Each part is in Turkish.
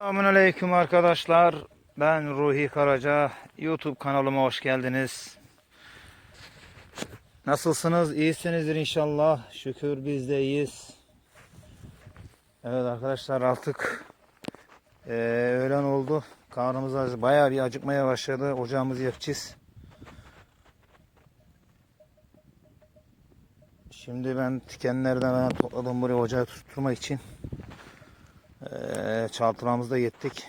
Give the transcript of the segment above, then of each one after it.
Selamünaleyküm arkadaşlar. Ben Ruhi Karaca. YouTube kanalıma hoş geldiniz. Nasılsınız? İyisinizdir inşallah. Şükür biz de iyiyiz. Evet arkadaşlar artık eee, öğlen oldu. Karnımız acı- bayağı bir acıkmaya başladı. Ocağımızı yakacağız. Şimdi ben tikenlerden ben topladım buraya ocağı tutturmak için. Ee, çaltıramızda yettik.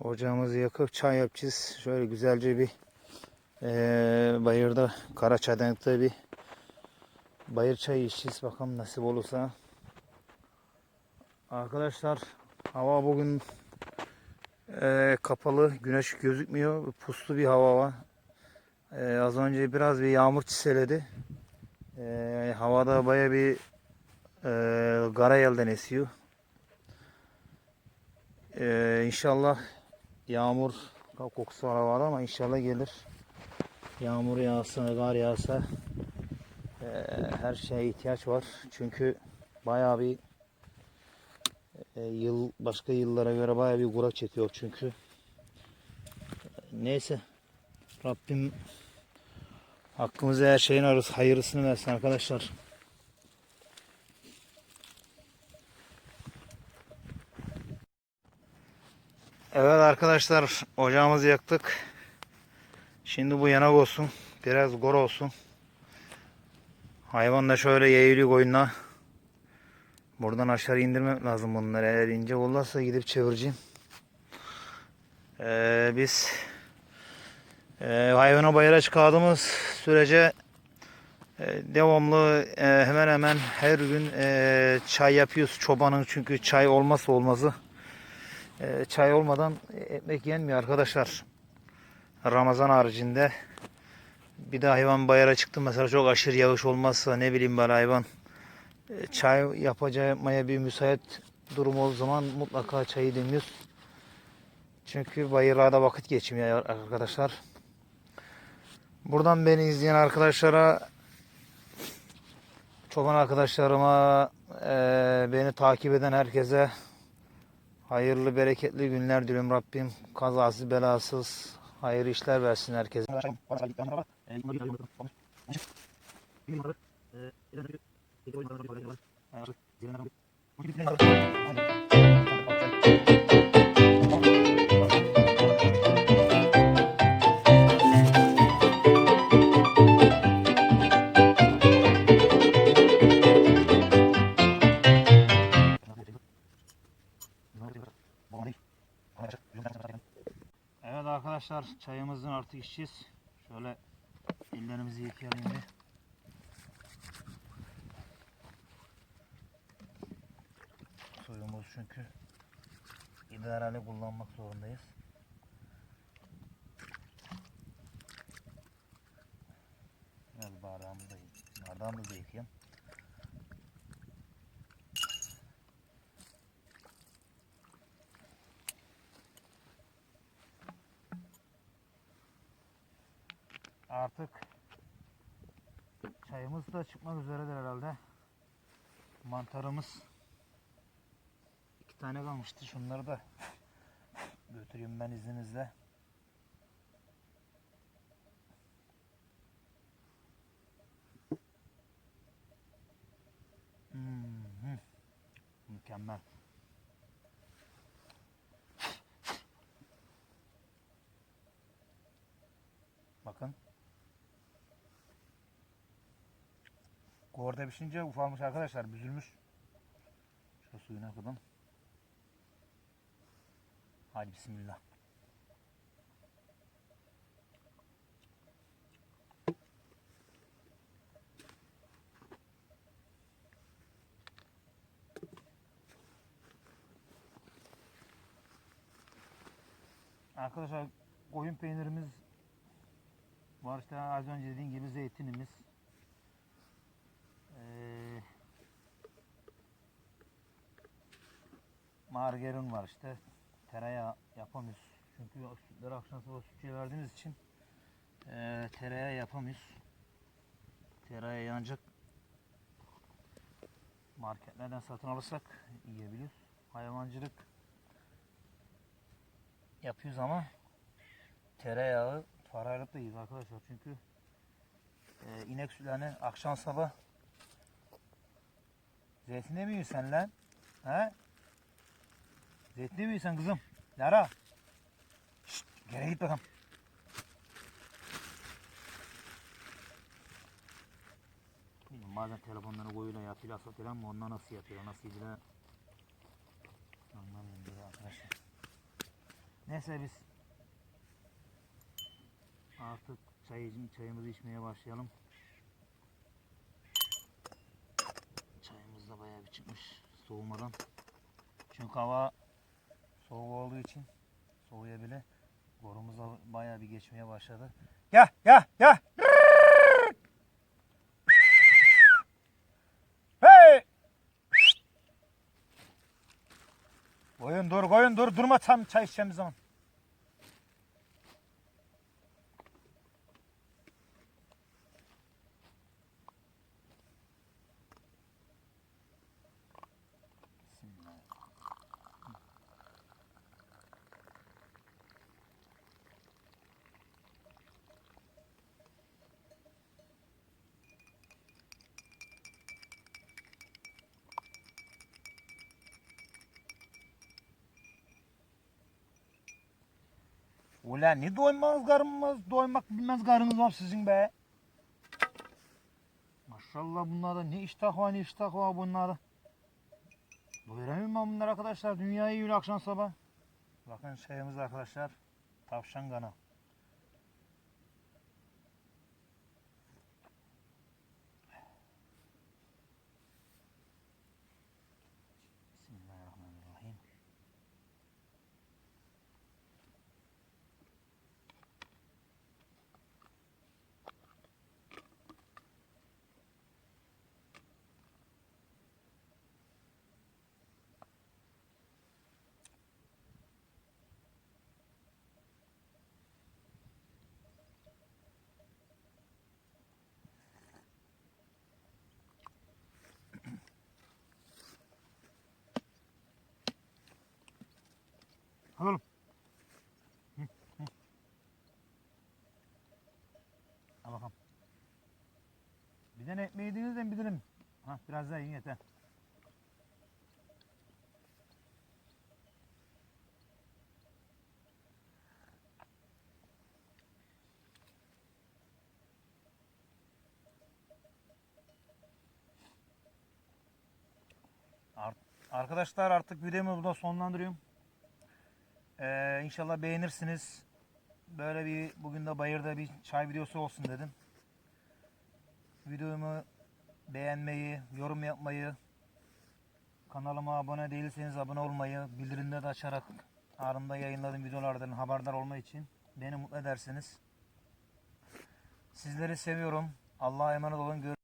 Ocağımızı yakıp çay yapacağız. Şöyle güzelce bir ee, bayırda kara çaydanlıkta bir bayır çayı içeceğiz. Bakalım nasip olursa. Arkadaşlar hava bugün ee, kapalı. Güneş gözükmüyor. Puslu bir hava var. Ee, az önce biraz bir yağmur çiseledi. Ee, havada baya bir ee, Karayel'den esiyor. Ee, inşallah yağmur kokusu var ama inşallah gelir. Yağmur yağsa, kar yağsa ee, her şeye ihtiyaç var. Çünkü bayağı bir ee, yıl başka yıllara göre bayağı bir kurak çekiyor çünkü. Neyse Rabbim hakkımıza her şeyin arası hayırlısını versin arkadaşlar. Evet arkadaşlar ocağımızı yaktık. Şimdi bu yanak olsun. Biraz gor olsun. Hayvan da şöyle yayılıyor koyunla. Buradan aşağı indirmek lazım bunları. Eğer ince olursa gidip çevireceğim. Ee, biz e, hayvana bayıra çıkardığımız sürece e, devamlı e, hemen hemen her gün e, çay yapıyoruz çobanın çünkü çay olmazsa olmazı. E, çay olmadan ekmek yenmiyor arkadaşlar. Ramazan haricinde bir de hayvan bayıra çıktı mesela çok aşırı yağış olmazsa ne bileyim böyle hayvan e, çay yapacağı yapmaya bir müsait durum olduğu zaman mutlaka çayı demiyoruz. Çünkü bayırlarda vakit geçmiyor arkadaşlar. Buradan beni izleyen arkadaşlara çoban arkadaşlarıma e, beni takip eden herkese Hayırlı, bereketli günler diliyorum Rabbim. Kazasız, belasız, hayırlı işler versin herkese. Arkadaşlar çayımızın artık içeceğiz. Şöyle ellerimizi yıkayalım bir. Suyumuz çünkü idareli kullanmak zorundayız. Biraz bardağımızı da, bardağımızı da yıkayalım. Artık çayımız da çıkmak üzeredir herhalde. Mantarımız iki tane kalmıştı. Şunları da götüreyim ben izninizle. Hmm, Mükemmel. Bakın. Gorda pişince ufalmış arkadaşlar. Büzülmüş. Şu suyuna kadın. Hadi bismillah. Arkadaşlar koyun peynirimiz var işte az önce dediğim gibi zeytinimiz. Margarin var işte. Tereyağı yapamıyoruz. Çünkü sütleri akşam sabah sütçüye verdiğimiz için ee, tereyağı yapamıyoruz. Tereyağı ancak marketlerden satın alırsak yiyebiliriz. Hayvancılık yapıyoruz ama tereyağı parayla da yiyiz arkadaşlar. Çünkü e, inek sütlerini akşam sabah zeytinde mi yiyorsun lan? He? Zeytinde mi yiyorsun kızım? Lara. Şşt, geri git bakalım. Bilmiyorum, bazen telefonları koyuyla yapıyla satıyorlar ama onlar nasıl yapıyor, nasıl yediler anlamıyorum diye arkadaşlar. Neyse biz artık çay, çayımızı içmeye başlayalım. Çayımız da bayağı bir çıkmış soğumadan. Çünkü hava soğuk olduğu için soğuyabilir. Borumuz da bayağı bir geçmeye başladı. Ya ya ya. Hey! Koyun dur koyun dur durma tam çay içeceğimiz zaman. Ulan ne doymaz karnımız, doymak bilmez karnınız var sizin be. Maşallah bunlarda ne iştah var ne iştah var bunlarda. Doyuramıyorum ben bunları arkadaşlar. Dünyayı yiyor akşam sabah. Bakın şeyimiz arkadaşlar. Tavşan kanı. Bir tane ekmeği yediniz de. Ha, biraz daha yiyin yeter. Ar- Arkadaşlar artık videomu burada sonlandırıyorum. Ee, inşallah beğenirsiniz. Böyle bir bugün de bayırda bir çay videosu olsun dedim. Videomu beğenmeyi, yorum yapmayı, kanalıma abone değilseniz abone olmayı, bildirimleri de açarak anında yayınladığım videolardan haberdar olma için beni mutlu edersiniz. Sizleri seviyorum. Allah'a emanet olun. Gör-